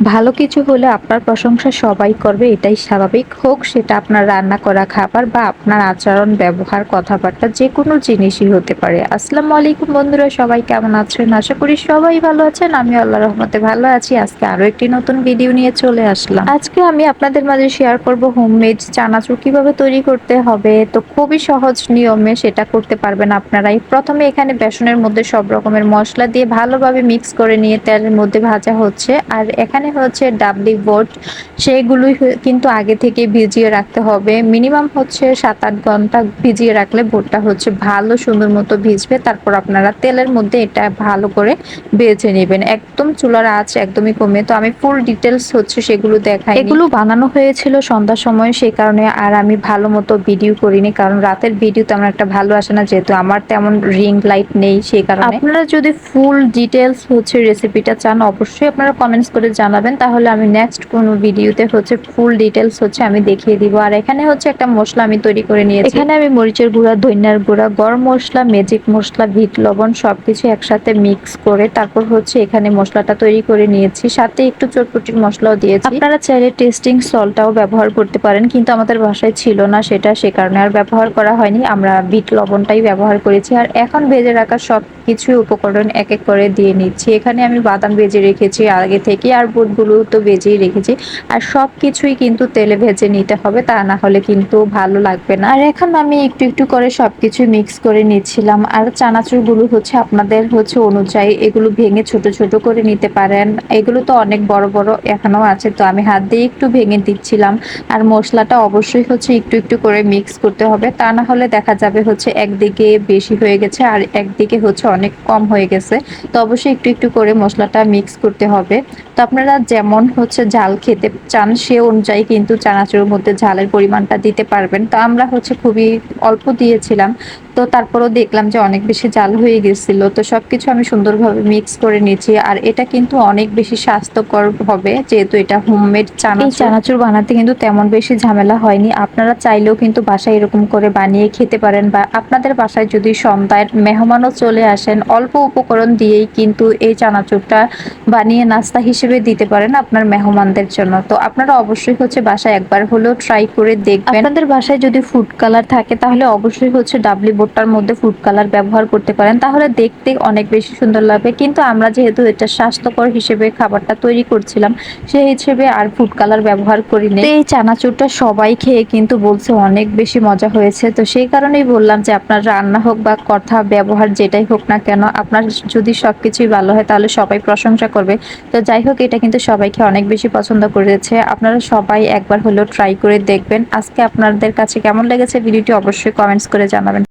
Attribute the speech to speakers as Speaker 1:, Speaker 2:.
Speaker 1: ভালো কিছু হলে আপনার প্রশংসা সবাই করবে, এটাই স্বাভাবিক। হোক, সেটা আপনার রান্না করা খাবার বা আপনার আচরণ, ব্যবহার, কথাবার্তা, যে কোনো জিনিসই হতে পারে। আসসালামু আলাইকুম বন্ধুরা, সবাই কেমন আছেন? আশা করি সবাই ভালো আছেন। আমি আল্লাহ রহমতে ভালো আছি। আজকে আরও একটি নতুন ভিডিও নিয়ে চলে আসলাম। আজকে আমি আপনাদের মাঝে শেয়ার করব হোমমেড চানাচুর কীভাবে তৈরি করতে হবে। তো খুবই সহজ নিয়মে সেটা করতে পারবেন আপনারাই। প্রথমে এখানে বেসনের মধ্যে সব রকমের মশলা দিয়ে ভালোভাবে মিক্স করে নিয়ে তেলের মধ্যে ভাজা হচ্ছে। আর এখানে হচ্ছে ডাবলি বোট সেইগুলোই কিন্তু আগে থেকে ভিজিয়ে রাখতে হবে। মিনিমাম হচ্ছে সাত আট ঘণ্টা ভিজিয়ে রাখলে বোটটা হচ্ছে ভালো সুন্দর মতো ভিজবে। তারপর আপনারা তেলের মধ্যে এটা ভালো করে বেছে নেবেন। একদম চুলার আঁচ একদমই কমে। তো আমি ফুল ডিটেলস হচ্ছে সেগুলো দেখাই এগুলো বানানো হয়েছিল সন্ধ্যার সময় সেই কারণে আর আমি ভালো মতো ভিডিও করিনি। কারণ রাতের ভিডিও তেমন একটা ভালো আসে না যেহেতু আমার তেমন রিং লাইট নেই সেই কারণে। আপনারা যদি ফুল ডিটেলস হচ্ছে রেসিপিটা চান অবশ্যই আপনারা কমেন্টস করে জানাবেন। তাহলে আমি নেক্সট কোনো ভিডিওতে হচ্ছে ফুল ডিটেলস হচ্ছে আমি দেখিয়ে দিব। আর এখানে হচ্ছে একটা মশলা আমি তৈরি করে নিয়েছি। এখানে আমি মরিচের গুঁড়া ধনিয়ার গুঁড়া গরম মশলা ম্যাজিক মশলা ভিট লবণ সবকিছু একসাথে মিক্স করে তারপর হচ্ছে এখানে মশলাটা তৈরি করে নিয়েছি। সাথে একটু চটপটির মশলাও দিয়েছি। আপনারা চাইলে টেস্টিং সল্টটাও ব্যবহার করতে পারেন কিন্তু আমাদের বাসায় ছিল না সেটা সে কারণে আর ব্যবহার করা হয়নি। আমরা বিট লবণটাই ব্যবহার করেছি। আর এখন ভেজে রাখা সব কিছুই উপকরণ এক এক করে দিয়ে নিচ্ছি। এখানে আমি বাদাম ভেজে রেখেছি আগে থেকে আর বুটগুলো তো ভেজেই রেখেছি। আর সব কিছুই কিন্তু তেলে ভেজে নিতে হবে, তা না হলে কিন্তু ভালো লাগবে না। আর এখন আমি একটু একটু করে সবকিছু মিক্স করে নিচ্ছিলাম। আর চানাচুরগুলো হচ্ছে আপনাদের হচ্ছে অনুযায়ী এগুলো ভেঙে ছোট ছোট করে নিতে পারেন। এগুলো তো অনেক বড় বড় এখনও আছে, তো আমি হাত দিয়ে একটু ভেঙে দিচ্ছিলাম। আর মশলাটা অবশ্যই হচ্ছে একটু একটু করে মিক্স করতে হবে, তা না হলে দেখা যাবে হচ্ছে একদিকে বেশি হয়ে গেছে আর একদিকে হচ্ছে অনেক কম হয়ে গেছে। তো অবশ্যই একটু একটু করে মশলাটা মিক্স করতে হবে। তো আপনারা যেমন হচ্ছে ঝাল খেতে চান, সে অনুযায়ী কিন্তু চানাচুরের মধ্যে ঝালের পরিমাণটা দিতে পারবেন। তো আমরা হচ্ছে খুবই অল্প দিয়েছিলাম, তো তারপরও দেখলাম যে অনেক বেশি জাল হয়ে গেছিল। তো সবকিছু আমি সুন্দরভাবে মিক্স করে নিয়েছি, আর এটা কিন্তু অনেক বেশি স্বাস্থ্যকর হবে, যেহেতু এটা হোমমেড চানাচুর। চানাচুর বানাতে কিন্তু তেমন বেশি ঝামেলা হয়নি। আপনারা চাইলেও কিন্তু বাসায় এরকম করে বানিয়ে খেতে পারেন, বা আপনাদের বাসায় যদি সন্ধ্যায় মেহমানও চলে আসেন, অল্প উপকরণ দিয়েই কিন্তু এই চানাচুরটা বানিয়ে নাস্তা হিসেবে দিতে পারেন আপনার মেহমানদের জন্য। তো আপনারা অবশ্যই হচ্ছে বাসায় একবার হলেও ট্রাই করে দেখবেন। আপনাদের বাসায় যদি ফুড কালার থাকে তাহলে অবশ্যই হচ্ছে ডাবলি বোটটার মধ্যে ফুড কালার ব্যবহার করতে পারেন। তাহলে দেখতে অনেক বেশি সুন্দর লাগবে। কিন্তু আমরা যেহেতু এটা স্বাস্থ্যকর হিসেবে খাবারটা তৈরি করছিলাম সেই হিসেবে আর ফুড কালার ব্যবহার করিনি। এই চানাচুরটা সবাই খেয়ে কিন্তু বলছে অনেক বেশি মজা হয়েছে। তো সেই কারণেই বললাম যে আপনার রান্না হোক বা কথা ব্যবহার যেটাই হোক না কেন আপনার যদি সবকিছুই ভালো হয় তাহলে সবাই প্রশংসা করবে। তো যাই হোক এটা কিন্তু সবাইকে অনেক বেশি পছন্দ করেছে। আপনারা সবাই একবার হলেও ট্রাই করে দেখবেন। আজকে আপনাদের কাছে কেমন লেগেছে? ভিডিওটি অবশ্যই কমেন্টস করে জানাবেন।